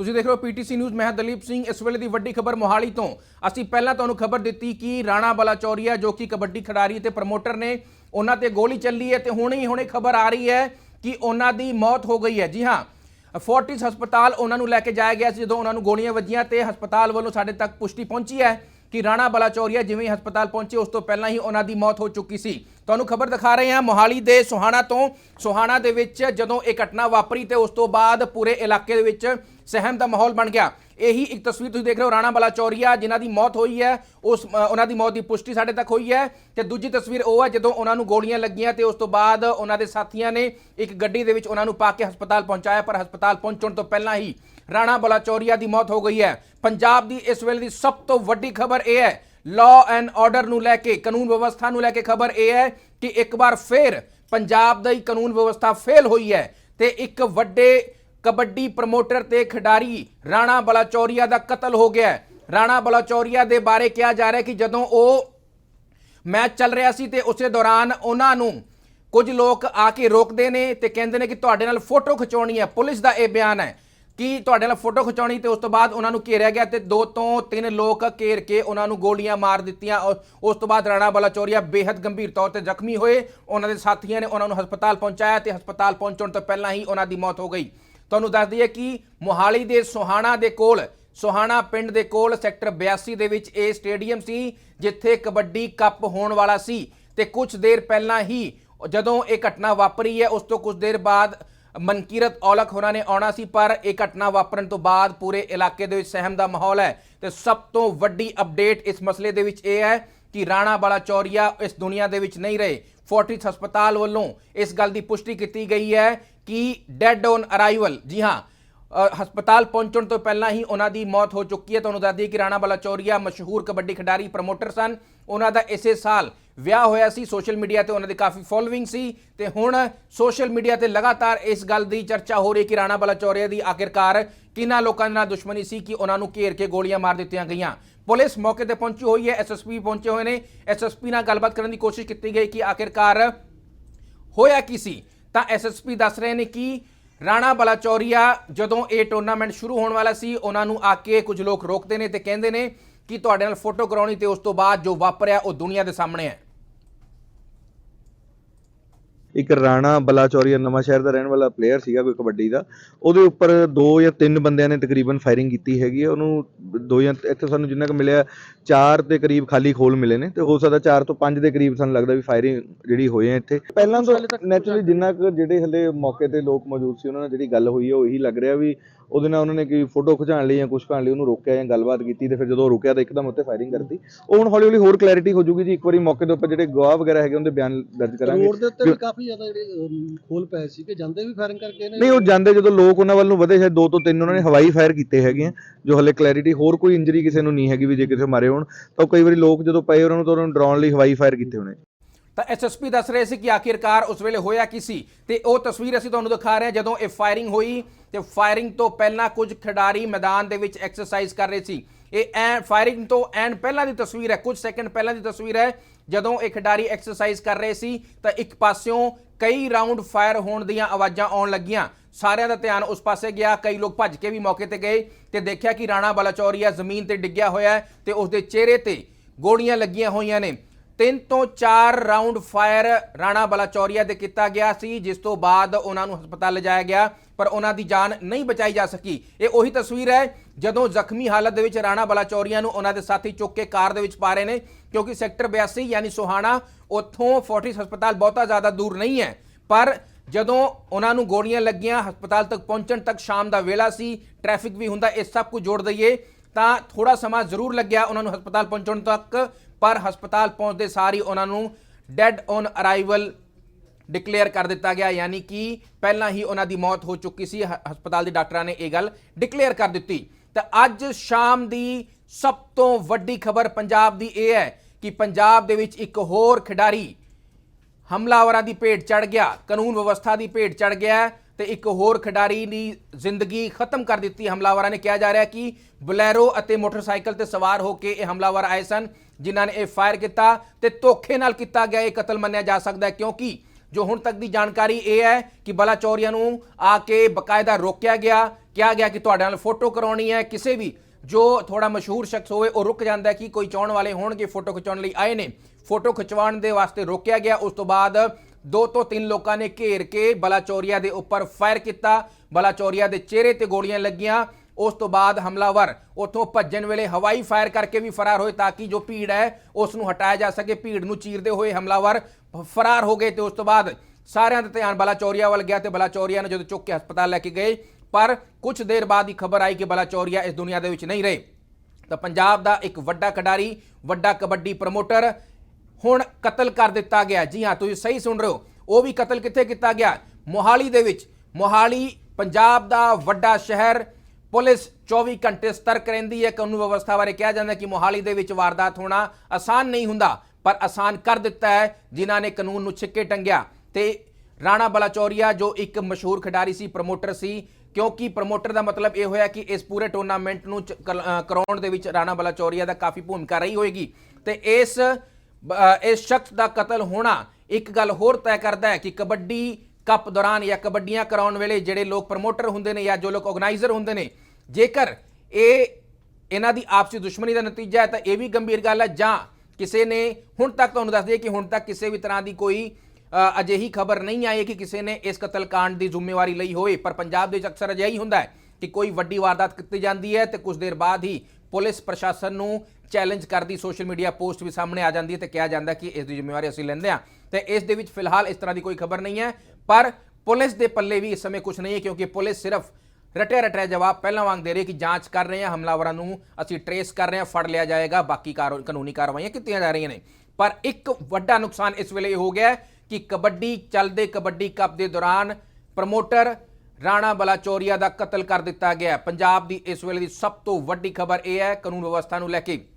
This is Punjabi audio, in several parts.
ਤੁਸੀਂ ਦੇਖ ਰਹੇ ਹੋ ਪੀਟੀਸੀ ਨਿਊਜ਼, ਮੈਂ ਦਲੀਪ ਸਿੰਘ। ਇਸ ਵੇਲੇ ਦੀ ਵੱਡੀ ਖਬਰ ਮੋਹਾਲੀ ਤੋਂ। ਅਸੀਂ ਪਹਿਲਾਂ ਤੁਹਾਨੂੰ ਖਬਰ ਦਿੱਤੀ ਕਿ ਰਾਣਾ ਬਲਾਚੌਰੀਆ, ਜੋ ਕਿ ਕਬੱਡੀ ਖਿਡਾਰੀ ਤੇ ਪ੍ਰਮੋਟਰ ਨੇ, ਉਹਨਾਂ ਤੇ ਗੋਲੀ ਚੱਲੀ ਹੈ ਤੇ ਹੁਣੇ ਹੀ ਹੁਣੇ ਖਬਰ ਆ ਰਹੀ ਹੈ ਕਿ ਉਹਨਾਂ ਦੀ ਮੌਤ ਹੋ ਗਈ ਹੈ। ਜੀ ਹਾਂ, ਫੋਰਟਿਸ ਹਸਪਤਾਲ ਉਹਨਾਂ ਨੂੰ ਲੈ ਕੇ ਜਾਇਆ ਗਿਆ ਸੀ ਜਦੋਂ ਉਹਨਾਂ ਨੂੰ ਗੋਲੀਆਂ ਵੱਜੀਆਂ ਤੇ ਹਸਪਤਾਲ ਵੱਲੋਂ ਸਾਡੇ ਤੱਕ ਪੁਸ਼ਟੀ ਪਹੁੰਚੀ ਹੈ। ਕਿ ਰਾਣਾ ਬਲਾਚੌਰੀਆ ਜਿਵੇਂ ਹੀ ਹਸਪਤਾਲ ਪਹੁੰਚੇ, ਉਸ ਤੋਂ ਪਹਿਲਾਂ ਹੀ ਉਹਨਾਂ ਦੀ ਮੌਤ ਹੋ ਚੁੱਕੀ ਸੀ। ਤੁਹਾਨੂੰ ਖਬਰ ਦਿਖਾ ਰਹੇ ਹਾਂ, ਮੋਹਾਲੀ ਦੇ ਸੁਹਾਣਾ ਤੋਂ। ਸੋਹਾਣਾ ਦੇ ਵਿੱਚ ਜਦੋਂ ਇਹ ਘਟਨਾ ਵਾਪਰੀ ਤੇ ਉਸ ਤੋਂ ਬਾਅਦ ਪੂਰੇ ਇਲਾਕੇ ਦੇ ਵਿੱਚ ਸਹਿਮ ਦਾ ਮਾਹੌਲ ਬਣ ਗਿਆ। ਇਹੀ ਇੱਕ ਤਸਵੀਰ ਤੁਸੀਂ ਦੇਖ ਰਹੇ ਹੋ, ਰਾਣਾ ਬਲਾਚੌਰੀਆ, ਜਿਨ੍ਹਾਂ ਦੀ ਮੌਤ ਹੋਈ ਹੈ, ਉਸ ਉਹਨਾਂ ਦੀ ਮੌਤ ਦੀ ਪੁਸ਼ਟੀ ਸਾਡੇ ਤੱਕ ਹੋਈ ਹੈ। ਤੇ ਦੂਜੀ ਤਸਵੀਰ ਉਹ ਹੈ, ਜਦੋਂ ਉਹਨਾਂ ਨੂੰ ਗੋਲੀਆਂ ਲੱਗੀਆਂ ਤੇ ਉਸ ਤੋਂ ਬਾਅਦ ਉਹਨਾਂ ਦੇ ਸਾਥੀਆਂ ਨੇ ਇੱਕ ਗੱਡੀ ਦੇ ਵਿੱਚ ਉਹਨਾਂ ਨੂੰ ਪਾ ਕੇ ਹਸਪਤਾਲ ਪਹੁੰਚਾਇਆ, ਪਰ ਹਸਪਤਾਲ ਪਹੁੰਚਣ ਤੋਂ ਪਹਿਲਾਂ ਹੀ ਰਾਣਾ ਬਲਾਚੌਰੀਆ ਦੀ ਮੌਤ ਹੋ ਗਈ ਹੈ। ਪੰਜਾਬ ਦੀ ਇਸ ਵੇਲੇ ਦੀ ਸਭ ਤੋਂ ਵੱਡੀ ਖਬਰ ਇਹ ਹੈ ਲਾਅ ਐਂਡ ਆਰਡਰ ਨੂੰ ਲੈ ਕੇ, ਕਾਨੂੰਨ ਵਿਵਸਥਾ ਨੂੰ ਲੈ ਕੇ ਖਬਰ ਇਹ ਹੈ ਕਿ ਇੱਕ ਵਾਰ ਫੇਰ ਪੰਜਾਬ ਦੀ ਕਾਨੂੰਨ ਵਿਵਸਥਾ ਫੇਲ ਹੋਈ ਹੈ ਤੇ ਇੱਕ ਵੱਡੇ ਕਬੱਡੀ ਪ੍ਰਮੋਟਰ ਤੇ ਖਿਡਾਰੀ ਰਾਣਾ ਬਲਾਚੌਰੀਆ ਦਾ ਕਤਲ ਹੋ ਗਿਆ ਰਾਣਾ ਬਲਾਚੌਰੀਆ ਦੇ ਬਾਰੇ ਕਿਹਾ ਜਾ ਰਿਹਾ ਕਿ ਜਦੋਂ ਉਹ ਮੈਚ ਚੱਲ ਰਿਹਾ ਸੀ ਤੇ ਉਸੇ ਦੌਰਾਨ ਉਹਨਾਂ ਨੂੰ ਕੁਝ ਲੋਕ ਆ ਕੇ ਰੋਕਦੇ ਨੇ ਤੇ ਕਹਿੰਦੇ ਨੇ ਕਿ ਤੁਹਾਡੇ ਨਾਲ ਫੋਟੋ ਖਿਚਾਉਣੀ ਹੈ। ਪੁਲਿਸ ਦਾ ਇਹ ਬਿਆਨ ਹੈ। ਕਿ ਤੁਹਾਡੇ ਨਾਲ ਫੋਟੋ ਖਿਚਾਉਣੀ ਤੇ ਉਸ ਤੋਂ ਬਾਅਦ ਉਹਨਾਂ ਨੂੰ ਘੇਰਿਆ ਗਿਆ ਤੇ ਦੋ ਤੋਂ ਤਿੰਨ ਲੋਕ ਘੇਰ ਕੇ ਉਹਨਾਂ ਨੂੰ ਗੋਲੀਆਂ ਮਾਰ ਦਿੱਤੀਆਂ। ਔਰ ਉਸ ਤੋਂ ਬਾਅਦ ਰਾਣਾ ਬਲਾਚੌਰੀਆ ਬੇहद ਗੰਭੀਰ ਤੌਰ ਤੇ ਜ਼ਖਮੀ ਹੋਏ। ਉਹਨਾਂ ਦੇ ਸਾਥੀਆਂ ਨੇ ਉਹਨਾਂ ਨੂੰ ਹਸਪਤਾਲ ਪਹੁੰਚਾਇਆ ਤੇ ਹਸਪਤਾਲ ਪਹੁੰਚਣ ਤੋਂ ਪਹਿਲਾਂ ਹੀ ਉਹਨਾਂ ਦੀ ਮੌਤ ਹੋ ਗਈ। ਤੁਹਾਨੂੰ ਦੱਸ ਦਈਏ ਕਿ ਮੋਹਾਲੀ ਦੇ ਸੋਹਾਣਾ ਦੇ ਕੋਲ ਸੋਹਾਣਾ ਪਿੰਡ ਦੇ ਕੋਲ ਸੈਕਟਰ 82 ਦੇ ਵਿੱਚ ਇਹ ਸਟੇਡੀਅਮ ਸੀ, ਜਿੱਥੇ ਕਬੱਡੀ ਕੱਪ ਹੋਣ ਵਾਲਾ ਸੀ। ਤੇ ਕੁਝ ਦੇਰ ਪਹਿਲਾਂ ਹੀ ਜਦੋਂ ਇਹ ਘਟਨਾ ਵਾਪਰੀ ਹੈ, ਉਸ ਤੋਂ ਕੁਝ ਦੇਰ ਬਾਅਦ ਮਨਕੀਰਤ ਔਲਖ ਹੋਰਾਂ ਨੇ ਆਉਣਾ ਸੀ, ਪਰ ਇਹ ਘਟਨਾ ਵਾਪਰਨ ਤੋਂ ਬਾਅਦ ਪੂਰੇ ਇਲਾਕੇ ਦੇ ਵਿੱਚ ਸਹਿਮ ਦਾ ਮਾਹੌਲ ਹੈ। ਤੇ ਸਭ ਤੋਂ ਵੱਡੀ ਅਪਡੇਟ ਇਸ ਮਸਲੇ ਦੇ ਵਿੱਚ ਇਹ ਹੈ ਕਿ ਰਾਣਾ ਬਾਲਾ ਚੌਰੀਆ ਇਸ ਦੁਨੀਆ ਦੇ ਵਿੱਚ ਨਹੀਂ ਰਹੇ। ਫੋਰਟਿਸ ਹਸਪਤਾਲ ਵੱਲੋਂ ਇਸ ਗੱਲ ਦੀ ਪੁਸ਼ਟੀ ਕੀਤੀ ਗਈ ਹੈ ਕਿ ਡੈਡ ਔਨ ਅਰਾਈਵਲ। ਜੀ ਹਾਂ ਹਸਪਤਾਲ ਪਹੁੰਚਣ ਤੋਂ ਪਹਿਲਾਂ ਹੀ ਉਹਨਾਂ ਦੀ ਮੌਤ ਹੋ ਚੁੱਕੀ ਹੈ। ਤੁਹਾਨੂੰ ਦੱਸ ਦਈਏ ਕਿ ਰਾਣਾ ਬਲਾਚੌਰੀਆ ਮਸ਼ਹੂਰ ਕਬੱਡੀ ਖਿਡਾਰੀ, ਪ੍ਰਮੋਟਰ ਸਨ। ਉਹਨਾਂ ਦਾ ਇਸੇ ਸਾਲ ਵਿਆਹ ਹੋਇਆ ਸੀ। ਸੋਸ਼ਲ ਮੀਡੀਆ ਤੇ ਉਹਨਾਂ ਦੀ ਕਾਫੀ ਫੋਲੋਇੰਗ ਸੀ ਤੇ ਹੁਣ ਸੋਸ਼ਲ ਮੀਡੀਆ ਤੇ ਲਗਾਤਾਰ ਇਸ ਗੱਲ ਦੀ ਚਰਚਾ ਹੋ ਰਹੀ ਕਿ ਰਾਣਾ ਬਲਾਚੌਰੀਆ ਦੀ ਆਖਿਰਕਾਰ ਕਿਹਨਾਂ ਲੋਕਾਂ ਦੇ ਨਾਲ ਦੁਸ਼ਮਣੀ ਸੀ ਕਿ ਉਹਨਾਂ ਨੂੰ ਘੇਰ ਕੇ ਗੋਲੀਆਂ ਮਾਰ ਦਿੱਤੀਆਂ ਗਈਆਂ। ਪੁਲਿਸ ਮੌਕੇ ਤੇ ਪਹੁੰਚੀ ਹੋਈ ਹੈ। ਐਸਐਸਪੀ ਪਹੁੰਚੇ ਹੋਏ ਨੇ। ਐਸਐਸਪੀ ਨਾਲ ਗੱਲਬਾਤ ਕਰਨ ਦੀ ਕੋਸ਼ਿਸ਼ ਕੀਤੀ ਗਈ ਕਿ ਆਖਿਰਕਾਰ ਹੋਇਆ ਕੀ ਸੀ। ਤਾਂ ਐਸਐਸਪੀ ਦੱਸ ਰਹੇ ਨੇ ਕਿ ਰਾਣਾ ਬਲਾਚੌਰੀਆ, ਜਦੋਂ ਇਹ ਟੂਰਨਾਮੈਂਟ ਸ਼ੁਰੂ ਹੋਣ ਵਾਲਾ ਸੀ, ਉਹਨਾਂ ਨੂੰ ਆ ਕੇ ਕੁਝ ਲੋਕ ਰੋਕਦੇ ਨੇ ਤੇ ਕਹਿੰਦੇ ਨੇ ਕਿ ਤੁਹਾਡੇ ਨਾਲ ਫੋਟੋ ਕਰਾਉਣੀ ਤੇ ਉਸ ਤੋਂ ਬਾਅਦ ਜੋ ਵਾਪਰਿਆ ਉਹ ਦੁਨੀਆ ਦੇ ਸਾਹਮਣੇ ਹੈ। ਇੱਕ ਰਾਣਾ ਬਲਾਚੌਰੀਆ ਨਵਾਂ ਸ਼ਹਿਰ ਦਾ ਰਹਿਣ ਵਾਲਾ ਪਲੇਅਰ ਸੀਗਾ ਕੋਈ ਕਬੱਡੀ ਦਾ ਉਹਦੇ ਉੱਪਰ ਦੋ ਜਾਂ ਤਿੰਨ ਬੰਦਿਆਂ ਨੇ ਤਕਰੀਬਨ ਫਾਇਰਿੰਗ ਕੀਤੀ ਹੈਗੀ ਹੈ ਉਹਨੂੰ ਦੋ ਜਾਂ ਇੱਥੇ ਸਾਨੂੰ ਜਿੰਨਾ ਕੁ ਮਿਲਿਆ ਚਾਰ ਦੇ ਕਰੀਬ ਖਾਲੀ ਖੋਲ ਮਿਲੇ ਨੇ ਤੇ ਹੋ ਸਕਦਾ ਚਾਰ ਤੋਂ ਪੰਜ ਦੇ ਕਰੀਬ ਸਾਨੂੰ ਲੱਗਦਾ ਵੀ ਫਾਇਰਿੰਗ ਜਿਹੜੀ ਹੋਈ ਹੈ ਇੱਥੇ। ਪਹਿਲਾਂ ਤੋਂ ਨੈਚੁਰਲੀ ਜਿੰਨਾ ਕੁ ਜਿਹੜੇ ਹਲੇ ਮੌਕੇ ਤੇ ਲੋਕ ਮੌਜੂਦ ਸੀ ਉਹਨਾਂ ਨਾਲ ਜਿਹੜੀ ਗੱਲ ਹੋਈ ਹੈ ਉਹ ਇਹੀ ਲੱਗ ਰਿਹਾ ਵੀ ਉਹਦੇ ਨਾਲ ਉਹਨਾਂ ਨੇ ਕੋਈ ਫੋਟੋ ਖਿਚਾਉਣ ਲਈ ਜਾਂ ਕੁਝ ਕਰਨ ਲਈ ਉਹਨੂੰ ਰੋਕਿਆ ਜਾਂ ਗੱਲਬਾਤ ਕੀਤੀ ਤੇ ਫਿਰ ਜਦੋਂ ਉਹ ਰੁਕਿਆ ਤਾਂ ਇੱਕਦਮ ਉੱਤੇ ਫਾਇਰਿੰਗ ਕਰਤੀ। ਉਹ ਹੁਣ ਹੌਲੀ ਹੌਲੀ ਹੋਰ ਕਲੈਰਿਟੀ ਹੋ ਜੂਗੀ ਜੀ ਇੱਕ ਵਾਰੀ ਮੌਕੇ ਦੇ ਉੱਪਰ ਜਿਹੜੇ ਗਵਾਹ ਵਗੈਰਾ ਹੈਗੇ ਉਹਦੇ ਬਿਆਨ ਦਰਜ ਕਰਾਂਗੇ। ਰੋਡ ਦੇ ਉੱਤੇ ਵੀ ਕਾਫੀ ਜ਼ਿਆਦਾ ਜਿਹੜੇ ਖੋਲ ਪਏ ਸੀ ਕਿ ਜਾਂਦੇ ਵੀ ਫਾਇਰਿੰਗ ਕਰਕੇ ਨੇ? ਨਹੀਂ ਉਹ ਜਾਂਦੇ ਜਦੋਂ ਲੋਕ ਉਹਨਾਂ ਵੱਲ ਨੂੰ ਵਧੇ ਸ਼ਾਇਦ ਦੋ ਤੋਂ ਤਿੰਨ ਉਹਨਾਂ ਨੇ ਹਵਾਈ ਫਾਇਰ ਕੀਤੇ ਹੈਗੇ ਆ ਜੋ ਹਲੇ ਕਲੈਰਿਟੀ ਹੋਰ ਕੋਈ ਇੰਜਰੀ ਕਿਸੇ ਨੂੰ ਨਹੀਂ ਹੈਗੀ ਵੀ ਜੇ ਕਿਸੇ ਮਾਰੇ ਹੋਣ ਤਾਂ ਕਈ ਵਾਰੀ ਲੋਕ ਜਦੋਂ ਪਏ ਉਹਨਾਂ ਨੂੰ ਤਾਂ ਉਹਨਾਂ ਨੂੰ ਡਰਾਉਣ ਲਈ ਹਵਾਈ ਫਾਇਰ ਕੀਤੇ ਹੋਣੇ। ਤਾਂ ਐਸਐਸਪੀ ਦੱਸ ਰਹੇ ਸੀ ਕਿ ਆਖਿਰਕਾਰ ਉਸ ਵੇਲੇ ਹੋਇਆ ਕੀ ਸੀ? ਤੇ ਉਹ ਤਸਵੀਰ ਅਸੀਂ ਤੁਹਾਨੂੰ ਦਿਖਾ ਰਹੇ ਹਾਂ ਜਦੋਂ ਇਹ ਫਾਇਰਿੰਗ ਹੋਈ ਤੇ ਫਾਇਰਿੰਗ ਤੋਂ ਪਹਿਲਾਂ ਕੁਝ ਖਿਡਾਰੀ ਮੈਦਾਨ ਦੇ ਵਿੱਚ ਐਕਸਰਸਾਈਜ਼ ਕਰ ਰਹੇ ਸੀ। ਇਹ ਐ, ਫਾਇਰਿੰਗ ਤੋਂ ਐਨ ਪਹਿਲਾਂ ਦੀ ਤਸਵੀਰ ਹੈ, ਕੁਝ ਸੈਕਿੰਡ ਪਹਿਲਾਂ ਦੀ ਤਸਵੀਰ ਹੈ। ਜਦੋਂ ਇਹ ਖਿਡਾਰੀ ਐਕਸਰਸਾਈਜ਼ ਕਰ ਰਹੇ ਸੀ, ਤਾਂ ਇੱਕ ਪਾਸਿਓਂ ਕਈ ਰਾਉਂਡ ਫਾਇਰ ਹੋਣ ਦੀਆਂ ਆਵਾਜ਼ਾਂ ਆਉਣ ਲੱਗੀਆਂ। ਸਾਰਿਆਂ ਦਾ ਧਿਆਨ ਉਸ ਪਾਸੇ ਗਿਆ, ਕਈ ਲੋਕ ਭੱਜ ਕੇ ਵੀ ਮੌਕੇ ਤੇ ਗਏ ਤੇ ਦੇਖਿਆ ਕਿ ਰਾਣਾ ਬਲਾਚੌਰੀਆ ਜ਼ਮੀਨ ਤੇ ਡਿੱਗਿਆ ਹੋਇਆ ਹੈ ਤੇ ਉਸ ਦੇ ਚਿਹਰੇ ਤੇ ਗੋਲੀਆਂ ਲੱਗੀਆਂ ਹੋਈਆਂ ਨੇ। ਤਿੰਨ ਤੋਂ ਚਾਰ ਰਾਉਂਡ ਫਾਇਰ ਰਾਣਾ ਬਲਾਚੌਰੀਆ ਤੇ ਕੀਤਾ ਗਿਆ ਸੀ, ਜਿਸ ਤੋਂ ਬਾਅਦ ਉਹਨਾਂ ਨੂੰ ਹਸਪਤਾਲ ਲਿਜਾਇਆ ਗਿਆ, ਪਰ ਉਹਨਾਂ ਦੀ ਜਾਨ ਨਹੀਂ ਬਚਾਈ ਜਾ ਸਕੀ। ਇਹ ਉਹੀ ਤਸਵੀਰ ਹੈ, ਜਦੋਂ ਜ਼ਖਮੀ ਹਾਲਤ ਦੇ ਵਿੱਚ ਰਾਣਾ ਬਲਾਚੌਰੀਆ ਨੂੰ ਉਹਨਾਂ ਦੇ ਸਾਥੀ ਚੁੱਕ ਕੇ ਕਾਰ ਦੇ ਵਿੱਚ ਪਾ ਰਹੇ ਨੇ, ਕਿਉਂਕਿ ਸੈਕਟਰ 82 ਯਾਨੀ ਸੋਹਾਣਾ, ਉੱਥੋਂ ਫੋਰਟਿਸ ਹਸਪਤਾਲ ਬਹੁਤਾ ਜ਼ਿਆਦਾ ਦੂਰ ਨਹੀਂ ਹੈ। ਪਰ ਜਦੋਂ ਉਹਨਾਂ ਨੂੰ ਗੋਲੀਆਂ ਲੱਗੀਆਂ, ਹਸਪਤਾਲ ਤੱਕ ਪਹੁੰਚਣ ਤੱਕ ਸ਼ਾਮ ਦਾ ਵੇਲਾ ਸੀ, ਟ੍ਰੈਫਿਕ ਵੀ ਹੁੰਦਾ, ਇਹ ਸਭ ਕੁਝ ਜੋੜ ਦਈਏ, ਤਾਂ ਥੋੜਾ ਸਮਾਂ ਜ਼ਰੂਰ ਲੱਗਿਆ ਉਹਨਾਂ ਨੂੰ ਹਸਪਤਾਲ ਪਹੁੰਚਣ ਤੱਕ। ਪਰ ਹਸਪਤਾਲ ਪਹੁੰਚਦੇ ਸਾਰ ਹੀ ਉਹਨਾਂ ਨੂੰ ਡੈਡ ਔਨ ਅਰਾਈਵਲ ਡਿਕਲੇਅਰ ਕਰ ਦਿੱਤਾ ਗਿਆ, ਯਾਨੀ ਕਿ ਪਹਿਲਾਂ ਹੀ ਉਹਨਾਂ ਦੀ ਮੌਤ ਹੋ ਚੁੱਕੀ ਸੀ। ਹਸਪਤਾਲ ਦੇ ਡਾਕਟਰਾਂ ਨੇ ਇਹ ਗੱਲ ਡਿਕਲੇਅਰ ਕਰ ਦਿੱਤੀ। ਤਾਂ ਅੱਜ ਸ਼ਾਮ ਦੀ ਸਭ ਤੋਂ ਵੱਡੀ ਖਬਰ ਪੰਜਾਬ ਦੀ ਇਹ ਹੈ ਕਿ ਪੰਜਾਬ ਦੇ ਵਿੱਚ ਇੱਕ ਹੋਰ ਖਿਡਾਰੀ ਹਮਲਾਵਰਾਂ ਦੀ ਭੇਟ ਚੜ ਗਿਆ, ਕਾਨੂੰਨ ਵਿਵਸਥਾ ਦੀ ਭੇਟ ਚੜ ਗਿਆ। ਤੇ ਇੱਕ ਹੋਰ ਖਿਡਾਰੀ ਦੀ ਜ਼ਿੰਦਗੀ ਖਤਮ ਕਰ ਦਿੱਤੀ ਹਮਲਾਵਰਾਂ ਨੇ। ਕਿਹਾ ਜਾ ਰਿਹਾ ਕਿ ਬਲੈਰੋ ਅਤੇ ਮੋਟਰਸਾਈਕਲ ਤੇ ਸਵਾਰ ਹੋ ਕੇ ਇਹ ਹਮਲਾਵਰ ਆਏ ਸਨ, ਜਿਨ੍ਹਾਂ ਨੇ ਇਹ ਫਾਇਰ ਕੀਤਾ ਤੇ ਧੋਖੇ ਨਾਲ ਕੀਤਾ ਗਿਆ, ਇਹ ਕਤਲ ਮੰਨਿਆ ਜਾ ਸਕਦਾ ਹੈ, ਕਿਉਂਕਿ ਜੋ ਹੁਣ ਤੱਕ ਦੀ ਜਾਣਕਾਰੀ ਇਹ ਹੈ ਕਿ ਬਲਾਚੌਰੀਆ ਨੂੰ ਆ ਕੇ ਬਕਾਇਦਾ ਰੋਕਿਆ ਗਿਆ, ਕਿਹਾ ਗਿਆ ਕਿ ਤੁਹਾਡੇ ਨਾਲ ਫੋਟੋ ਕਰਾਉਣੀ ਹੈ, ਕਿਸੇ ਵੀ ਜੋ ਥੋੜਾ ਮਸ਼ਹੂਰ ਸ਼ਖਸ ਹੋਵੇ, ਉਹ ਰੁਕ ਜਾਂਦਾ ਕਿ ਕੋਈ ਚਾਹਣ ਵਾਲੇ ਹੋਣਗੇ, ਫੋਟੋ ਖਿਚਾਉਣ ਲਈ ਆਏ ਨੇ। ਫੋਟੋ ਖਿਚਵਾਉਣ ਦੇ ਵਾਸਤੇ ਰੋਕਿਆ ਗਿਆ, ਉਸ ਤੋਂ ਬਾਅਦ ਦੋ ਤੋਂ ਤਿੰਨ ਲੋਕਾਂ ਨੇ ਘੇਰ ਕੇ ਬਲਾਚੌਰੀਆ ਦੇ ਉੱਪਰ ਫਾਇਰ ਕੀਤਾ। ਬਲਾਚੌਰੀਆ ਦੇ ਚਿਹਰੇ ਤੇ ਗੋਲੀਆਂ ਲੱਗੀਆਂ। ਉਸ ਤੋਂ ਬਾਅਦ ਹਮਲਾਵਰ ਉੱਥੋਂ ਭੱਜਣ ਵੇਲੇ ਹਵਾਈ ਫਾਇਰ ਕਰਕੇ ਵੀ ਫਰਾਰ ਹੋਏ ਤਾਂ ਕਿ ਜੋ ਭੀੜ ਹੈ, ਉਸ ਨੂੰ ਹਟਾਇਆ ਜਾ ਸਕੇ। ਭੀੜ ਨੂੰ ਚੀਰਦੇ ਹੋਏ ਹਮਲਾਵਰ ਫਰਾਰ ਹੋ ਗਏ ਤੇ ਉਸ ਤੋਂ ਬਾਅਦ ਸਾਰਿਆਂ ਦਾ ਧਿਆਨ ਬਲਾਚੌਰੀਆ ਵੱਲ ਗਿਆ ਤੇ ਬਲਾਚੌਰੀਆ ਨੂੰ ਜਦੋਂ ਚੁੱਕ ਕੇ ਹਸਪਤਾਲ ਲੈ ਕੇ ਗਏ। ਪਰ ਕੁਝ ਦੇਰ ਬਾਅਦ ਹੀ ਖਬਰ ਆਈ ਕਿ ਬਲਾਚੌਰੀਆ ਇਸ ਦੁਨੀਆ ਦੇ ਵਿੱਚ ਨਹੀਂ ਰਹੇ। ਤਾਂ ਪੰਜਾਬ ਦਾ ਇੱਕ ਵੱਡਾ ਖਿਡਾਰੀ, ਵੱਡਾ ਕਬੱਡੀ ਪ੍ਰਮੋਟਰ ਹੁਣ ਕਤਲ ਕਰ ਦਿੱਤਾ ਗਿਆ। ਜੀ ਹਾਂ, ਤੁਸੀਂ ਸਹੀ ਸੁਣ ਰਹੇ ਹੋ। ਉਹ ਵੀ ਕਤਲ ਕਿੱਥੇ ਕੀਤਾ ਗਿਆ? ਮੋਹਾਲੀ ਦੇ ਵਿੱਚ। ਮੋਹਾਲੀ, ਪੰਜਾਬ ਦਾ ਵੱਡਾ ਸ਼ਹਿਰ। ਪੁਲਿਸ 24 ਘੰਟੇ ਸਤਰਕ ਰਹਿੰਦੀ ਹੈ। ਕਾਨੂੰਨ ਵਿਵਸਥਾ ਬਾਰੇ ਕਿਹਾ ਜਾਂਦਾ ਕਿ ਮੋਹਾਲੀ ਦੇ ਵਿੱਚ ਵਾਰਦਾਤ ਹੋਣਾ ਆਸਾਨ ਨਹੀਂ ਹੁੰਦਾ, ਪਰ ਆਸਾਨ ਕਰ ਦਿੱਤਾ ਹੈ, ਜਿਨ੍ਹਾਂ ਨੇ ਕਾਨੂੰਨ ਨੂੰ ਛਿੱਕੇ ਟੰਗਿਆ। ਤੇ ਰਾਣਾ ਬਲਾਚੌਰੀਆ, ਜੋ ਇੱਕ ਮਸ਼ਹੂਰ ਖਿਡਾਰੀ ਸੀ, ਪ੍ਰਮੋਟਰ ਸੀ, ਕਿਉਂਕਿ ਪ੍ਰਮੋਟਰ ਦਾ ਮਤਲਬ ਇਹ ਹੋਇਆ ਕਿ ਇਸ ਪੂਰੇ ਟੂਰਨਾਮੈਂਟ ਨੂੰ ਚ- ਕਲ- ਕਰਾਉਣ ਦੇ ਵਿੱਚ ਰਾਣਾ ਬਲਾਚੌਰੀਆ ਦਾ ਕਾਫੀ ਭੂਮਿਕਾ ਰਹੀ ਹੋਏਗੀ। ਤੇ ਇਸ ਇਸ ਸ਼ਖਸ ਦਾ ਕਤਲ ਹੋਣਾ ਇੱਕ ਗੱਲ ਹੋਰ ਤੈਅ ਕਰਦਾ ਹੈ ਕਿ ਕਬੱਡੀ ਕੱਪ ਦੌਰਾਨ ਜਾਂ ਕਬੱਡੀਆਂ ਕਰਾਉਣ ਵੇਲੇ ਜਿਹੜੇ ਲੋਕ ਪ੍ਰਮੋਟਰ ਹੁੰਦੇ ਨੇ ਜਾਂ ਜੋ ਲੋਕ ਆਰਗੇਨਾਈਜ਼ਰ ਹੁੰਦੇ ਨੇ, ਜੇਕਰ ਇਹ ਇਹਨਾਂ ਦੀ ਆਪਸੀ ਦੁਸ਼ਮਣੀ ਦਾ ਨਤੀਜਾ ਹੈ ਤਾਂ ਇਹ ਵੀ ਗੰਭੀਰ ਗੱਲ ਹੈ ਜਾਂ ਕਿਸੇ ਨੇ ਹੁਣ ਤੱਕ ਤੁਹਾਨੂੰ ਦੱਸ ਦਈਏ ਕਿ ਹੁਣ ਤੱਕ ਕਿਸੇ ਵੀ ਤਰ੍ਹਾਂ ਦੀ ਕੋਈ ਅਜਿਹੀ ਖਬਰ ਨਹੀਂ ਆਈ ਕਿ ਕਿਸੇ ਨੇ ਇਸ ਕਤਲकांड ਦੀ ਜ਼ਿੰਮੇਵਾਰੀ ਲਈ ਹੋਵੇ ਪਰ ਪੰਜਾਬ ਦੇ ਵਿੱਚ ਅਕਸਰ ਅਜਿਹਾ ਹੀ ਹੁੰਦਾ ਹੈ ਕਿ ਕੋਈ ਵੱਡੀ ਵਾਰਦਾਤ ਕੀਤੀ ਜਾਂਦੀ ਹੈ ਤੇ ਕੁਝ ਦੇਰ ਬਾਅਦ ਹੀ ਪੁਲਿਸ ਪ੍ਰਸ਼ਾਸਨ ਨੂੰ ਚੈਲੰਜ ਕਰਦੀ ਸੋਸ਼ਲ ਮੀਡੀਆ ਪੋਸਟ ਵੀ ਸਾਹਮਣੇ ਆ ਜਾਂਦੀ ਹੈ ਤੇ ਕਿਹਾ ਜਾਂਦਾ ਕਿ ਇਸ ਦੀ ਜ਼ਿੰਮੇਵਾਰੀ ਅਸੀਂ ਲੈਂਦੇ ਹਾਂ। ਤੇ ਇਸ ਦੇ ਵਿੱਚ ਫਿਲਹਾਲ ਇਸ ਤਰ੍ਹਾਂ ਦੀ ਕੋਈ ਖਬਰ ਨਹੀਂ ਹੈ, ਪਰ ਪੁਲਿਸ ਦੇ ਪੱਲੇ ਵੀ ਇਸ ਸਮੇਂ ਕੁਝ ਨਹੀਂ ਹੈ, ਕਿਉਂਕਿ ਪੁਲਿਸ ਸਿਰਫ ਰਟਿਆ ਰਟਿਆ ਜਵਾਬ ਪਹਿਲਾਂ ਵਾਂਗ ਦੇ ਰਹੀ ਕਿ ਜਾਂਚ ਕਰ ਰਹੇ ਹਾਂ, ਹਮਲਾਵਰਾਂ ਨੂੰ ਅਸੀਂ ਟਰੇਸ ਕਰ ਰਹੇ ਹਾਂ, ਫੜ ਲਿਆ ਜਾਏਗਾ, ਬਾਕੀ ਕਾਰੋ- ਕਾਨੂੰਨੀ ਕਾਰਵਾਈਆਂ ਕੀਤੀਆਂ ਜਾ ਰਹੀਆਂ ਨੇ। ਪਰ ਇੱਕ ਵੱਡਾ ਨੁਕਸਾਨ ਇਸ ਵੇਲੇ ਇਹ ਹੋ ਗਿਆ ਕਿ ਕਬੱਡੀ ਚੱਲਦੇ ਕਬੱਡੀ ਕੱਪ ਦੇ ਦੌਰਾਨ ਪ੍ਰਮੋਟਰ ਰਾਣਾ ਬਲਾਚੌਰੀਆ ਦਾ ਕਤਲ ਕਰ ਦਿੱਤਾ ਗਿਆ। ਪੰਜਾਬ ਦੀ ਇਸ ਵੇਲੇ ਦੀ ਸਭ ਤੋਂ ਵੱਡੀ ਖਬਰ ਇਹ ਹੈ, ਕਾਨੂੰਨ ਵਿਵਸਥਾ ਨੂੰ ਲੈ ਕੇ।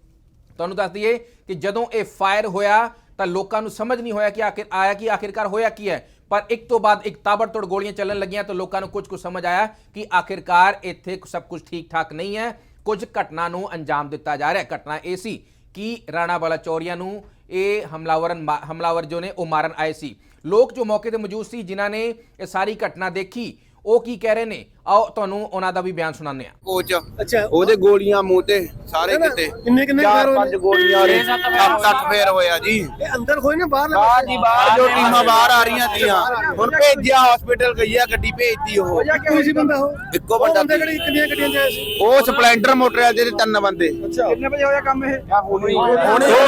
ਤੁਹਾਨੂੰ ਦੱਸ ਦਈਏ ਕਿ ਜਦੋਂ ਇਹ ਫਾਇਰ ਹੋਇਆ, ਤਾਂ ਲੋਕਾਂ ਨੂੰ ਸਮਝ ਨਹੀਂ ਹੋਇਆ ਕਿ ਆਖਿਰ ਆਇਆ ਕਿ, ਆਖਿਰਕਾਰ ਹੋਇਆ ਕੀ ਹੈ। ਪਰ ਇੱਕ ਤੋਂ ਬਾਅਦ ਇੱਕ ਤਾਬੜਤੋੜ ਗੋਲੀਆਂ ਚੱਲਣ ਲੱਗੀਆਂ, ਤਾਂ ਲੋਕਾਂ ਨੂੰ ਕੁਝ ਕੁ ਸਮਝ ਆਇਆ ਕਿ ਆਖਿਰਕਾਰ ਇੱਥੇ ਸਭ ਕੁਝ ਠੀਕ ਠਾਕ ਨਹੀਂ ਹੈ। ਕੁਝ ਘਟਨਾ ਨੂੰ ਅੰਜਾਮ ਦਿੱਤਾ ਜਾ ਰਿਹਾ ਘਟਨਾ ਇਹ ਸੀ ਕਿ ਰਾਣਾ ਬਲਾਚੌਰੀਆ ਨੂੰ ਇਹ ਹਮਲਾਵਰਨ ਮਾ- ਹਮਲਾਵਰ ਜੋ ਨੇ, ਉਹ ਮਾਰਨ ਆਏ ਸੀ। ਲੋਕ ਜੋ ਮੌਕੇ ਤੇ ਮੌਜੂਦ ਸੀ, ਜਿਨ੍ਹਾਂ ਨੇ ਇਹ ਸਾਰੀ ਘਟਨਾ ਦੇਖੀ ਉਹ ਕੀ ਕਹਿ ਰਹੇ ਨੇ? ਆਓ ਤੁਹਾਨੂੰ ਉਹਨਾਂ ਦਾ ਵੀ ਬਿਆਨ ਸੁਣਾਉਂਦੇ ਹਾਂ। ਕੋਚ। ਅੱਛਾ ਉਹਦੇ ਗੋਲੀਆਂ ਮੂੰਹ ਤੇ ਸਾਰੇ ਕਿਤੇ। ਕਿੰਨੇ- ਕਿੰਨੇ ਚਾਰ ਫੇਰ ਪੰਜ? ਗੋਲੀਆਂ ਨੇ ਸੱਤ ਅੱਠ ਫੇਰ ਹੋਇਆ ਜੀ। ਇਹ ਅੰਦਰ ਹੋਏ ਨੇ ਬਾਹਰ ਬਾਹਰ ਜੀ ਬਾਹਰ ਜੋ ਟੀਮਾਂ ਬਾਹਰ ਆ ਰਹੀਆਂ ਤੀਆਂ ਹੁਣ ਭੇਜਿਆ ਹਸਪੀਟਲ ਗਈ ਆ ਗੱਡੀ ਭੇਜਤੀ ਉਹ। ਕੋਈ ਸੀ ਬੰਦਾ ਉਹ? ਇੱਕੋ ਬੰਦਾ ਬੰਦੇ ਸੀ। ਕਿਹੜੀ ਕਿੰਨੀਆਂ ਗੱਡੀਆਂ ਚ ਆਏ ਸੀ? ਉਹ ਸਪਲੈਂਡਰ ਮੋਟਰ ਆ ਜਿਹਦੇ ਤਿੰਨ ਬੰਦੇ। ਅੱਛਾ। ਕਿੰਨੇ ਵਜੇ ਹੋਇਆ ਕੰਮ ਇਹ? ਹੁਣੇ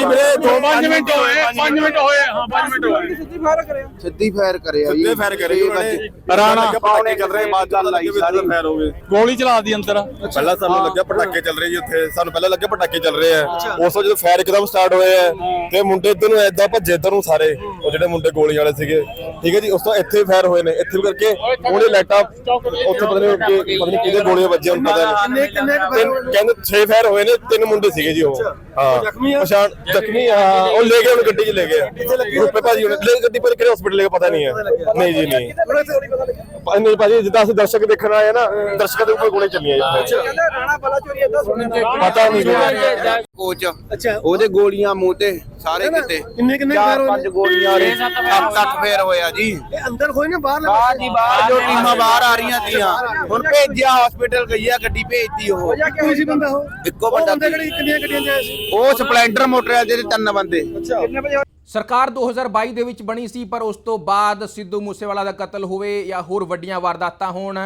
ਵੀਰੇ 5 ਮਿੰਟ ਹੋਏ 5 ਮਿੰਟ ਹੋਏ ਹਾਂ 5 ਮਿੰਟ ਹੋਏ। ਸਿੱਧੀ ਫਾਇਰ ਕਰਿਆ। ਸਿੱਧੀ ਫਾਇਰ ਕਰਿਆ ਜੀ। ਸਿੱਧੇ fire ਕਰੇ। ਰਾਣਾ ਪਟਾਕੇ ਚੱਲ ਰਹੇ ਬਾਅਦ ਗੱਲ ਆਈ ਸਾਰੀ ਫਾਇਰ ਹੋ ਗਏ ਗੋਲੀ ਚਲਾ ਦੀ ਅੰਦਰ। ਪਹਿਲਾਂ ਸਾਨੂੰ ਲੱਗਿਆ ਪਟਾਕੇ ਚੱਲ ਰਹੇ ਜੀ ਉੱਥੇ। ਸਾਨੂੰ ਪਹਿਲਾਂ ਲੱਗਿਆ ਪਟਾਕੇ ਚੱਲ ਰਹੇ ਆ। ਉਸ ਤੋਂ ਜਦੋਂ ਫਾਇਰ ਇੱਕਦਮ ਸਟਾਰਟ ਹੋਏ ਆ ਤੇ ਮੁੰਡੇ ਇੱਧਰ ਨੂੰ ਐਦਾਂ ਭੱਜੇ ਇੱਧਰ ਨੂੰ ਸਾਰੇ। ਉਹ ਜਿਹੜੇ ਮੁੰਡੇ ਗੋਲੀਆਂ ਵਾਲੇ ਸੀਗੇ। ਠੀਕ ਹੈ ਜੀ ਉਸ ਤੋਂ ਇੱਥੇ ਫਾਇਰ ਹੋਏ ਨੇ। ਇੱਥੇ ਵੀ ਕਰਕੇ ਉਹਨੇ ਲਾਈਟਾਂ ਉੱਥੇ ਪਤਾ ਨਹੀਂ ਕਿ ਪਤਾ ਨਹੀਂ ਕਿਹਦੇ ਗੋਲੀਆਂ ਵੱਜੀਆਂ ਉਹਨਾਂ ਪਤਾ ਨਹੀਂ? ਕਹਿੰਦੇ 6 ਫਾਇਰ ਹੋਏ ਨੇ ਤਿੰਨ ਮੁੰਡੇ ਸੀਗੇ ਜੀ ਉਹ। ਹਾਂ। ਜ਼ਖਮੀ ਆ? ਪਛਾਣ ਜ਼ਖਮੀ ਹਾਂ ਉਹ ਲੈ ਗਏ ਉਹਨੂੰ ਗੱਡੀ 'ਚ ਲੈ ਗਏ ਰੁਪਏ ਭਾਜੀ ਉਹਨੇ ਲੈ ਗੱਡੀ ਪਰ ਕਿਹੜੇ ਹਸਪੀਟਲ ਲੈ ਕੇ ਪਤਾ ਨਹੀਂ ਹੈ ਨਹੀਂ ਜੀ ਨਹੀਂ। ਨਹੀਂ ਭਾਜੀ ਜਿੱਦਾਂ ਅਸੀਂ ਦਰਸ਼ਕ ਦੇਖਣ ਆਏ ਆ ਨਾ ਦਰਸ਼ਕਾਂ ਦੇ ਉੱਪਰ ਗੋਲੀ ਚੱਲੀਆਂ ਜੀ। ਕਹਿੰਦਾ ਰਾਣਾ ਬਲਾ ਚੋਰੀ ਏਦਾਂ ਸੁਣਿਆ ਪਤਾ ਨਹੀਂ। ਜੀ ਕੋਚ। ਅੱਛਾ। ਉਹਦੇ ਗੋਲੀਆਂ ਮੂੰਹ ਤੇ ਸਾਰੇ ਕਿਤੇ। ਕਿੰਨੇ ਕਿੰਨੇ ਫੇਰ ਹੋਏ ਪੰਜ? ਗੋਲੀਆਂ ਸੱਤ ਅੱਠ ਫੇਰ ਹੋਇਆ ਜੀ। ਇਹ ਅੰਦਰ ਹੋਏ ਨੇ ਬਾਹਰ ਬਾਹਰ ਜੀ ਬਾਹਰ ਜੋ ਟੀਮਾਂ ਬਾਹਰ ਆ ਰਹੀਆਂ ਤੀਆਂ ਹੁਣ ਭੇਜਿਆ ਹਸਪੀਟਲ ਗਈ ਆ ਗੱਡੀ ਭੇਜਤੀ ਉਹ। ਕੋਈ ਸੀ ਬੰਦਾ ਉਹ? ਇੱਕੋ ਬੰਦਾ ਕਿੰਨੀਆਂ ਗੱਡੀਆਂ ਆਏ ਸੀ? ਉਹ ਸਪਲੈਂਡਰ ਮੋਟਰ ਆ ਜਿਹਦੇ ਤਿੰਨ ਬੰਦੇ। ਅੱਛਾ। ਕਿੰਨੇ ਵਜੇ ਸਰਕਾਰ 2022 ਦੇ ਵਿੱਚ ਬਣੀ ਸੀ ਪਰ ਉਸ ਤੋਂ ਬਾਅਦ ਸਿੱਧੂ ਮੂਸੇਵਾਲਾ ਦਾ ਕਤਲ ਹੋਵੇ ਜਾਂ ਹੋਰ ਵੱਡੀਆਂ ਵਾਰਦਾਤਾਂ ਹੋਣ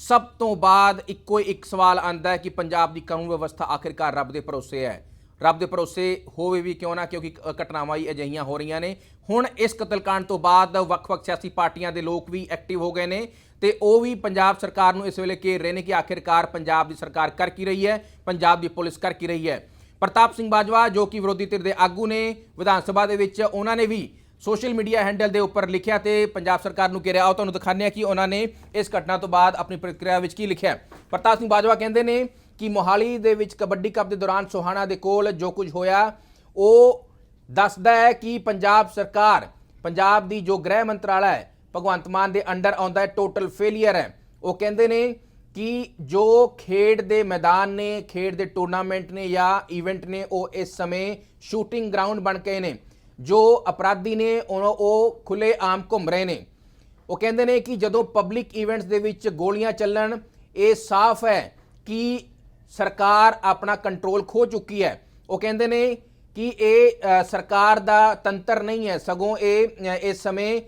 ਸਭ ਤੋਂ ਬਾਅਦ ਇੱਕੋ ਇੱਕ ਸਵਾਲ ਆਂਦਾ ਹੈ ਕਿ ਪੰਜਾਬ ਦੀ ਕਾਨੂੰਨ ਵਿਵਸਥਾ ਆਖਿਰਕਾਰ ਰੱਬ ਦੇ ਭਰੋਸੇ ਹੈ। ਰੱਬ ਦੇ ਭਰੋਸੇ ਹੋਵੇ ਵੀ ਕਿਉਂ ਨਾ, ਕਿਉਂਕਿ ਘਟਨਾਵਾਂ ਹੀ ਅਜਿਹੀਆਂ ਹੋ ਰਹੀਆਂ ਨੇ। ਹੁਣ ਇਸ ਕਤਲकांड ਤੋਂ ਬਾਅਦ ਵੱਖ-ਵੱਖ ਸਿਆਸੀ ਪਾਰਟੀਆਂ ਦੇ ਲੋਕ ਵੀ ਐਕਟਿਵ ਹੋ ਗਏ ਨੇ ਤੇ ਉਹ ਵੀ ਪੰਜਾਬ ਸਰਕਾਰ ਨੂੰ ਇਸ ਵੇਲੇ ਘੇਰ ਰਹੇ ਨੇ ਕਿ ਆਖਿਰਕਾਰ ਪੰਜਾਬ ਦੀ ਸਰਕਾਰ ਕਰ ਕੀ ਰਹੀ ਹੈ, ਪੰਜਾਬ ਦੀ ਪੁਲਿਸ ਕਰ ਕੀ ਰਹੀ ਹੈ। ਪ੍ਰਤਾਪ ਸਿੰਘ ਬਾਜਵਾ ਜੋ ਕਿ ਵਿਰੋਧੀ ਧਿਰ ਦੇ ਆਗੂ ਨੇ ਵਿਧਾਨ ਸਭਾ ਦੇ ਵਿੱਚ, ਉਹਨਾਂ ਨੇ ਵੀ ਸੋਸ਼ਲ ਮੀਡੀਆ ਹੈਂਡਲ ਦੇ ਉੱਪਰ ਲਿਖਿਆ ਤੇ ਪੰਜਾਬ ਸਰਕਾਰ ਨੂੰ ਘੇਰਿਆ। ਆਓ ਤੁਹਾਨੂੰ ਦਿਖਾਉਂਦੇ ਹਾਂ ਕਿ ਉਹਨਾਂ ਨੇ ਇਸ ਘਟਨਾ ਤੋਂ ਬਾਅਦ ਆਪਣੀ ਪ੍ਰਕਿਰਿਆ ਵਿੱਚ ਕੀ ਲਿਖਿਆ ਪ੍ਰਤਾਪ ਸਿੰਘ ਬਾਜਵਾ ਕਹਿੰਦੇ ਨੇ ਕਿ ਮੋਹਾਲੀ ਦੇ ਵਿੱਚ ਕਬੱਡੀ ਕੱਪ ਦੇ ਦੌਰਾਨ ਸੋਹਾਣਾ ਦੇ ਕੋਲ ਜੋ ਕੁਝ ਹੋਇਆ, ਉਹ ਦੱਸਦਾ ਹੈ ਕਿ ਪੰਜਾਬ ਸਰਕਾਰ, ਪੰਜਾਬ ਦੀ ਜੋ ਗ੍ਰਹਿ ਮੰਤਰਾਲਾ ਹੈ, ਭਗਵੰਤ ਮਾਨ ਦੇ ਅੰਡਰ ਆਉਂਦਾ ਹੈ ਟੋਟਲ ਫੇਲਿਅਰ ਹੈ। ਉਹ ਕਹਿੰਦੇ ਨੇ ਕਿ ਜੋ ਖੇਡ ਦੇ ਮੈਦਾਨ ਨੇ, ਖੇਡ ਦੇ ਟੂਰਨਾਮੈਂਟ ਨੇ ਜਾਂ ਇਵੈਂਟ ਨੇ, ਉਹ ਇਸ ਸਮੇਂ ਸ਼ੂਟਿੰਗ ਗਰਾਊਂਡ ਬਣ ਗਏ ਨੇ। ਜੋ ਅਪਰਾਧੀ ਨੇ ਉਹ ਉਹ ਖੁੱਲੇ ਆਮ ਘੁੰਮ ਰਹੇ ਨੇ। ਉਹ ਕਹਿੰਦੇ ਨੇ ਕਿ ਜਦੋਂ ਪਬਲਿਕ ਇਵੈਂਟਸ ਦੇ ਵਿੱਚ ਗੋਲੀਆਂ ਚੱਲਣ, ਇਹ ਸਾਫ਼ ਹੈ ਕਿ ਸਰਕਾਰ ਆਪਣਾ ਕੰਟਰੋਲ ਖੋ ਚੁੱਕੀ ਹੈ। ਉਹ ਕਹਿੰਦੇ ਨੇ ਕਿ ਇਹ ਸਰਕਾਰ ਦਾ ਤੰਤਰ ਨਹੀਂ ਹੈ। ਸਗੋਂ ਇਹ ਇਸ ਸਮੇਂ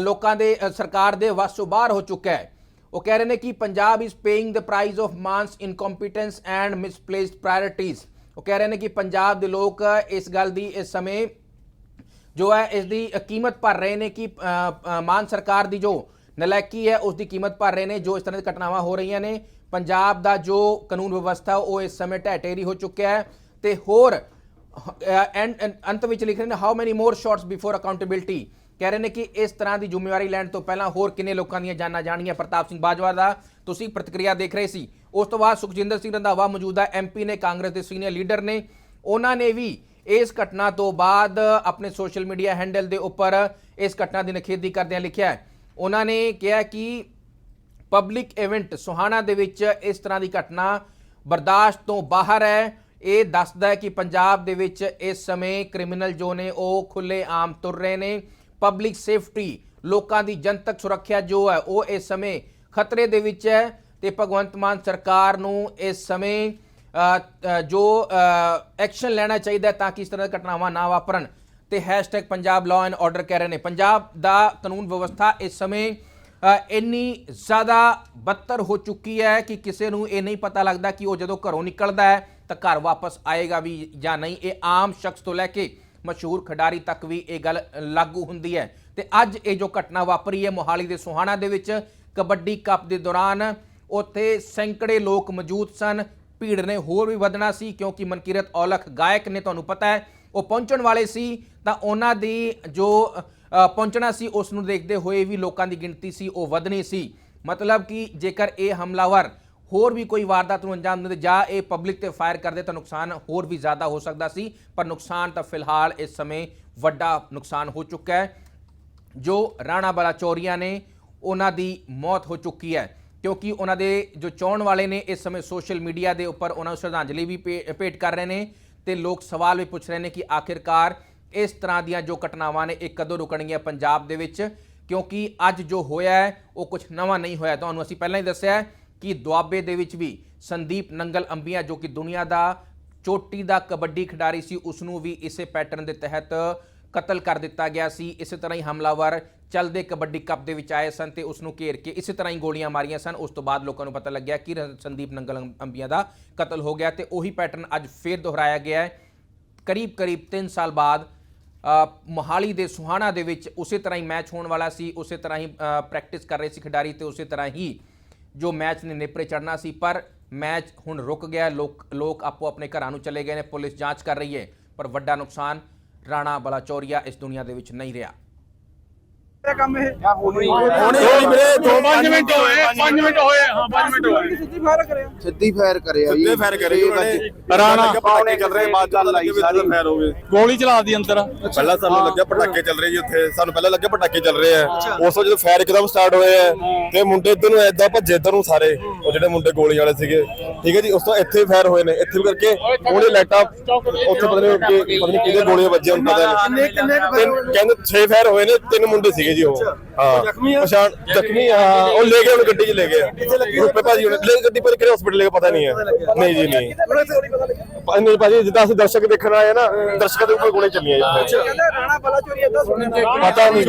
ਲੋਕਾਂ ਦੇ ਸਰਕਾਰ ਦੇ ਵੱਸ ਤੋਂ ਬਾਹਰ ਹੋ ਚੁੱਕਾ ਹੈ। ਉਹ ਕਹਿ ਰਹੇ ਨੇ ਕਿ Punjab is paying the price of Mann's incompetence and misplaced priorities ਉਹ ਕਹਿ ਰਹੇ ਨੇ ਕਿ ਪੰਜਾਬ ਦੇ ਲੋਕ ਇਸ ਗੱਲ ਦੀ ਇਸ ਸਮੇਂ ਜੋ ਹੈ, ਇਸ ਦੀ ਕੀਮਤ ਭਰ ਰਹੇ ਨੇ ਕਿ ਮਾਨ ਸਰਕਾਰ ਦੀ ਜੋ ਨਲਾਇਕੀ ਹੈ, ਉਸ ਦੀ ਕੀਮਤ ਭਰ ਰਹੇ ਨੇ, ਜੋ ਇਸ ਤਰ੍ਹਾਂ ਦੀ ਘਟਨਾਵਾਂ ਹੋ ਰਹੀਆਂ ਨੇ। ਪੰਜਾਬ ਦਾ ਜੋ ਕਾਨੂੰਨ ਵਿਵਸਥਾ, ਉਹ ਇਸ ਸਮੇਂ ਢਹਿ ਢੇਰੀ ਹੋ ਚੁੱਕਿਆ ਹੈ। ਤੇ ਹੋਰ ਐਂਡ ਅੰਤ ਵਿੱਚ ਲਿਖ ਰਹੇ ਨੇ how many more shots before accountability ਕਹਿ ਰਹੇ ਨੇ ਕਿ ਇਸ ਤਰ੍ਹਾਂ ਦੀ ਜ਼ਿੰਮੇਵਾਰੀ ਲੈਣ ਤੋਂ ਪਹਿਲਾਂ ਹੋਰ ਕਿੰਨੇ ਲੋਕਾਂ ਦੀਆਂ ਜਾਨਾਂ ਜਾਣੀਆਂ ਪ੍ਰਤਾਪ ਸਿੰਘ ਬਾਜਵਾ ਦਾ ਤੁਸੀਂ ਪ੍ਰਤੀਕਿਰਿਆ ਦੇਖ ਰਹੇ ਸੀ। ਉਸ ਤੋਂ ਬਾਅਦ ਸੁਖਜਿੰਦਰ ਸਿੰਘ ਰੰਧਾਵਾ ਮੌਜੂਦਾ ਐਮਪੀ ਨੇ, ਕਾਂਗਰਸ ਦੇ ਸੀਨੀਅਰ ਲੀਡਰ ਨੇ, ਉਹਨਾਂ ਨੇ ਵੀ ਇਸ ਘਟਨਾ ਤੋਂ ਬਾਅਦ ਆਪਣੇ ਸੋਸ਼ਲ ਮੀਡੀਆ ਹੈਂਡਲ ਦੇ ਉੱਪਰ ਇਸ ਘਟਨਾ ਦੀ ਨਿਖੇਧੀ ਕਰਦਿਆਂ ਲਿਖਿਆ ਹੈ। ਉਹਨਾਂ ਨੇ ਕਿਹਾ ਕਿ ਪਬਲਿਕ ਇਵੈਂਟ ਸੁਹਾਣਾ ਦੇ ਵਿੱਚ ਇਸ ਤਰ੍ਹਾਂ ਦੀ ਘਟਨਾ ਬਰਦਾਸ਼ਤ ਤੋਂ ਬਾਹਰ ਹੈ। ਇਹ ਦੱਸਦਾ ਹੈ ਕਿ ਪੰਜਾਬ ਦੇ ਵਿੱਚ ਇਸ ਸਮੇਂ ਕ੍ਰਿਮੀਨਲ ਜੋ ਨੇ ਉਹ ਖੁੱਲੇ ਆਮ ਤੁਰ ਰਹੇ ਨੇ। ਪਬਲਿਕ ਸੇਫਟੀ, ਲੋਕਾਂ ਦੀ ਜਨਤਕ ਸੁਰੱਖਿਆ ਜੋ ਹੈ ਉਹ ਇਸ ਸਮੇਂ ਖਤਰੇ ਦੇ ਵਿੱਚ ਹੈ ਤੇ ਭਗਵੰਤ ਮਾਨ ਸਰਕਾਰ ਨੂੰ ਇਸ ਸਮੇਂ ਜੋ ਐਕਸ਼ਨ ਲੈਣਾ ਚਾਹੀਦਾ ਤਾਂ ਕਿ ਇਸ ਤਰ੍ਹਾਂ ਦੀਆਂ ਘਟਨਾਵਾਂ ਨਾ ਵਾਪਰਨ। ਤੇ hashtag Punjab law and order ਕਹਿ ਰਹੇ ਨੇ। ਪੰਜਾਬ ਦਾ ਕਾਨੂੰਨ ਵਿਵਸਥਾ ਇਸ ਸਮੇਂ ਇੰਨੀ ਜ਼ਿਆਦਾ ਬੱਤਰ ਹੋ ਚੁੱਕੀ ਹੈ ਕਿ ਕਿਸੇ ਨੂੰ ਇਹ ਨਹੀਂ ਪਤਾ ਲੱਗਦਾ ਕਿ ਉਹ ਜਦੋਂ ਘਰੋਂ ਨਿਕਲਦਾ ਹੈ ਤਾਂ ਘਰ ਵਾਪਸ ਆਏਗਾ ਵੀ ਜਾਂ ਨਹੀਂ। ਇਹ ਆਮ ਸ਼ਖਸ ਤੋਂ ਲੈ ਕੇ ਮਸ਼ਹੂਰ ਖਿਡਾਰੀ ਤੱਕ ਵੀ ਇਹ ਗੱਲ ਲਾਗੂ ਹੁੰਦੀ ਹੈ। ਤੇ ਅੱਜ ਇਹ ਜੋ ਘਟਨਾ ਵਾਪਰੀ ਹੈ ਮੋਹਾਲੀ ਦੇ ਸੁਹਾਣਾ ਦੇ ਵਿੱਚ, ਕਬੱਡੀ ਕੱਪ ਦੇ ਦੌਰਾਨ, ਉੱਥੇ ਸੈਂਕੜੇ ਲੋਕ ਮੌਜੂਦ ਸਨ। ਭੀੜ ਨੇ ਹੋਰ ਵੀ ਵਧਣਾ ਸੀ ਕਿਉਂਕਿ ਮਨਕੀਰਤ ਔਲਖ ਗਾਇਕ ਨੇ ਤੁਹਾਨੂੰ ਪਤਾ ਹੈ, ਉਹ ਪਹੁੰਚਣ ਵਾਲੇ ਸੀ, ਤਾਂ ਉਹਨਾਂ ਦੀ ਜੋ ਪਹੁੰਚਣਾ ਸੀ, ਉਸ ਨੂੰ ਦੇਖਦੇ ਹੋਏ ਵੀ ਲੋਕਾਂ ਦੀ ਗਿਣਤੀ ਸੀ, ਉਹ ਵਧਣੀ ਸੀ। ਮਤਲਬ ਕਿ ਜੇਕਰ ਇਹ ਹਮਲਾਵਰ ਹੋਰ ਵੀ ਕੋਈ ਵਾਰਦਾਤ ਨੂੰ ਅੰਜਾਮ ਦਿੰਦੇ ਜਾਂ ਇਹ ਪਬਲਿਕ ਤੇ ਫਾਇਰ ਕਰਦੇ ਤਾਂ ਨੁਕਸਾਨ ਹੋਰ ਵੀ ਜ਼ਿਆਦਾ ਹੋ ਸਕਦਾ ਸੀ, ਪਰ ਨੁਕਸਾਨ ਤਾਂ ਫਿਲਹਾਲ ਇਸ ਸਮੇਂ ਵੱਡਾ ਨੁਕਸਾਨ ਹੋ ਚੁੱਕਾ ਹੈ। ਜੋ ਰਾਣਾ ਬਲਾ ਬਲਾਚੌਰੀਆ ਨੇ, ਉਹਨਾਂ ਦੀ ਮੌਤ ਹੋ ਚੁੱਕੀ ਹੈ। ਕਿਉਂਕਿ ਉਹਨਾਂ ਦੇ ਜੋ ਚਾਹਣ ਵਾਲੇ ਨੇ ਇਸ ਸਮੇਂ ਸੋਸ਼ਲ ਮੀਡੀਆ ਦੇ ਉੱਪਰ ਉਹਨਾਂ ਨੂੰ ਸ਼ਰਧਾਂਜਲੀ ਵੀ ਭੇ- ਭੇਟ ਕਰ ਰਹੇ ਨੇ ਤੇ ਲੋਕ ਸਵਾਲ ਵੀ ਪੁੱਛ ਰਹੇ ਨੇ ਕਿ ਆਖਿਰਕਾਰ ਇਸ ਤਰ੍ਹਾਂ ਦੀਆਂ ਜੋ ਘਟਨਾਵਾਂ ਨੇ, ਇਹ ਕਦੋਂ ਰੁਕਣਗੀਆਂ ਪੰਜਾਬ ਦੇ ਵਿੱਚ? ਕਿਉਂਕਿ ਅੱਜ ਜੋ ਹੋਇਆ ਹੈ, ਉਹ ਕੁਝ ਨਵਾਂ ਨਹੀਂ ਹੋਇਆ। ਤੁਹਾਨੂੰ ਅਸੀਂ ਪਹਿਲਾਂ ਹੀ ਦੱਸਿਆ ਕਿ ਦੁਆਬੇ ਦੇ ਵਿੱਚ ਵੀ ਸੰਦੀਪ ਨੰਗਲ ਅੰਬੀਆਂ ਜੋ ਕਿ ਦੁਨੀਆ ਦਾ ਚੋਟੀ ਦਾ ਕਬੱਡੀ ਖਿਡਾਰੀ ਸੀ ਉਸ ਨੂੰ ਵੀ ਇਸੇ ਪੈਟਰਨ ਦੇ ਤਹਿਤ ਕਤਲ ਕਰ ਦਿੱਤਾ ਗਿਆ ਸੀ। ਇਸੇ ਤਰ੍ਹਾਂ ਹੀ ਹਮਲਾਵਰ ਚੱਲਦੇ ਕਬੱਡੀ ਕੱਪ ਦੇ ਵਿੱਚ ਆਏ ਸਨ ਤੇ ਉਸ ਨੂੰ ਘੇਰ ਕੇ ਇਸੇ ਤਰ੍ਹਾਂ ਹੀ ਗੋਲੀਆਂ ਮਾਰੀਆਂ ਸਨ। ਉਸ ਤੋਂ ਬਾਅਦ ਲੋਕਾਂ ਨੂੰ ਪਤਾ ਲੱਗਿਆ ਕਿ ਰ- ਸੰਦੀਪ ਨੰਗਲ ਅੰਬੀਆਂ ਦਾ ਕਤਲ ਹੋ ਗਿਆ ਤੇ ਉਹੀ ਪੈਟਰਨ ਅੱਜ ਫੇਰ ਦੁਹਰਾਇਆ ਗਿਆ ਹੈ। ਕਰੀਬ ਕਰੀਬ 3 ਸਾਲ ਬਾਅਦ ਮੋਹਾਲੀ ਦੇ ਸੁਹਾਣਾ ਦੇ ਵਿੱਚ ਉਸੇ ਤਰ੍ਹਾਂ ਹੀ ਮੈਚ ਹੋਣ ਵਾਲਾ ਸੀ। ਉਸੇ ਤਰ੍ਹਾਂ ਹੀ ਪ੍ਰੈਕਟਿਸ ਕਰ ਰਹੇ ਸੀ ਖਿਡਾਰੀ ਤੇ ਉਸੇ ਤਰ੍ਹਾਂ ਹੀ ਜੋ ਮੈਚ ਨੇ ਨੇਪਰੇ ਚੜਨਾ ਸੀ। ਪਰ ਮੈਚ ਹੁਣ ਰੁਕ ਗਿਆ। ਲੋਕ ਲੋਕ ਆਪੋ ਆਪਣੇ ਘਰਾਂ ਨੂੰ ਚਲੇ ਗਏ ਨੇ। ਪੁਲਿਸ ਜਾਂਚ ਕਰ ਰਹੀ ਹੈ। ਪਰ ਵੱਡਾ ਨੁਕਸਾਨ ਰਾਣਾ ਬਲਾਚੌਰੀਆ ਇਸ ਦੁਨੀਆ ਦੇ ਵਿੱਚ ਨਹੀਂ ਰਿਹਾ। ਹੁਣੇ ਹੀ ਵੀਰੇ 2 ਮਿੰਟ ਹੋਏ 5 ਮਿੰਟ ਹੋਏ ਹਾਂ 5 ਮਿੰਟ ਹੋਏ। ਸਿੱਧੀ ਫਾਇਰ ਕਰਿਆ। ਜੀ ਸਿੱਧੇ ਫਾਇਰ ਕਰੇ ਛੇ ਉਹਨਾਂ ਨੇ। ਵਜੇ। ਰਾਣਾ ਪਟਾਕੇ ਚੱਲ ਰਹੇ ਬਾਅਦ ਚ ਲੱਗੇ ਵੀ ਇੱਧਰ ਫਾਇਰ ਹੋ ਗਏ ਗੋਲੀ ਚਲਾ ਦੀ ਅੰਦਰ। ਪਹਿਲਾਂ ਸਾਨੂੰ ਲੱਗਿਆ ਪਟਾਕੇ ਚੱਲ ਰਹੇ ਜੀ ਉੱਥੇ। ਸਾਨੂੰ ਪਹਿਲਾਂ ਲੱਗਿਆ ਪਟਾਕੇ ਚੱਲ ਰਹੇ ਆ। ਉਸ ਤੋਂ ਜਦੋਂ ਫਾਇਰ ਇੱਕਦਮ ਸਟਾਰਟ ਹੋਏ ਆ ਤੇ ਮੁੰਡੇ ਇੱਧਰ ਨੂੰ ਐਦਾਂ ਭੱਜੇ ਇੱਧਰ ਨੂੰ ਸਾਰੇ। ਜਿਹੜੇ ਮੁੰਡੇ ਗੋਲੀ ਵਾਲੇ ਸੀਗੇ। ਠੀਕ ਹੈ ਜੀ ਉਸ ਤੋਂ ਇੱਥੇ ਫਾਇਰ ਹੋਏ ਨੇ। ਇੱਥੇ ਵੀ ਕਰਕੇ ਉਹਨੇ ਲਾਈਟਾਂ ਉੱਥੇ ਪਤਾ ਨਹੀਂ ਕਿ ਪਤਾ ਨਹੀਂ ਕਿਹਦੇ ਗੋਲੀਆਂ ਵੱਜੀਆਂ ਉਹਨਾਂ ਦਾ ਕਿੰਨੇ ਕਿੰਨੇ? ਕਹਿੰਦੇ 6 ਫਾਇਰ ਹੋਏ ਨੇ ਤਿੰਨ ਮੁੰਡੇ ਸੀਗੇ ਜੀ ਉਹ। ਹਾਂ। ਪਛਾਣ ਜ਼ਖਮੀ ਹਾਂ ਉਹ ਲੈ ਗਏ ਉਹਨੂੰ ਗੱਡੀ 'ਚ ਲੈ ਗਏ। ਰੁਪਏ ਭਾਜੀ ਉਹਨੇ ਲੈ ਗੱਡੀ ਪਰ ਕਿਹੜੇ ਹਸਪੀਟਲ ਲੈ ਕੇ ਪਤਾ ਨਹੀਂ ਹੈ। ਨਹੀਂ ਜੀ ਨਹੀਂ। ਨਹੀਂ ਭਾਜੀ ਜਿੱਦਾਂ ਅਸੀਂ ਦਰਸ਼ਕ ਦੇਖਣ ਆਏ ਆ ਨਾ ਦਰਸ਼ਕਾਂ ਦੇ ਉੱਪਰ ਗੋਲੀਆਂ ਚੱਲੀਆਂ ਜੀ। ਪਤਾ ਨਹੀਂ